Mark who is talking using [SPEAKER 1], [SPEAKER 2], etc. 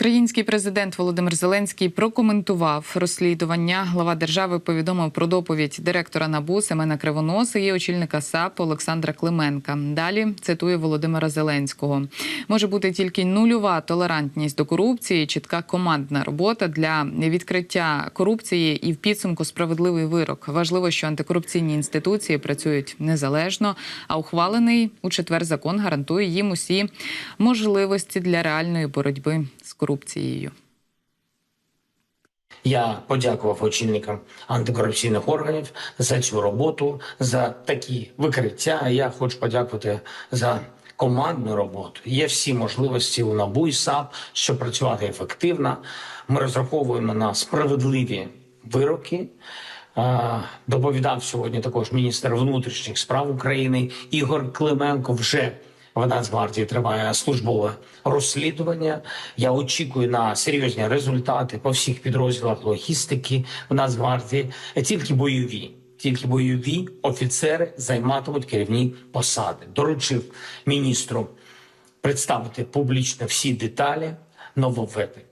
[SPEAKER 1] Український президент Володимир Зеленський прокоментував розслідування. Глава держави повідомив про доповідь директора НАБУ Семена Кривоноса і очільника САП Олександра Клименка. Далі цитує Володимира Зеленського: може бути тільки нульова толерантність до корупції, чітка командна робота для відкриття корупції і в підсумку справедливий вирок. Важливо, що антикорупційні інституції працюють незалежно, а ухвалений у четвер закон гарантує їм усі можливості для реальної боротьби корупцією.
[SPEAKER 2] Я подякував очільникам антикорупційних органів за цю роботу, за такі викриття. Я хочу подякувати за командну роботу. Є всі можливості у НАБУ і САП, щоб працювати ефективно. Ми розраховуємо на справедливі вироки. Доповідав сьогодні також міністр внутрішніх справ України Ігор Клименко. Вже в Нацгвардії триває службове розслідування. Я очікую на серйозні результати по всіх підрозділах логістики в Нацгвардії. Тільки бойові, тільки бойові офіцери займатимуть керівні посади. Доручив міністру представити публічно всі деталі нововведень.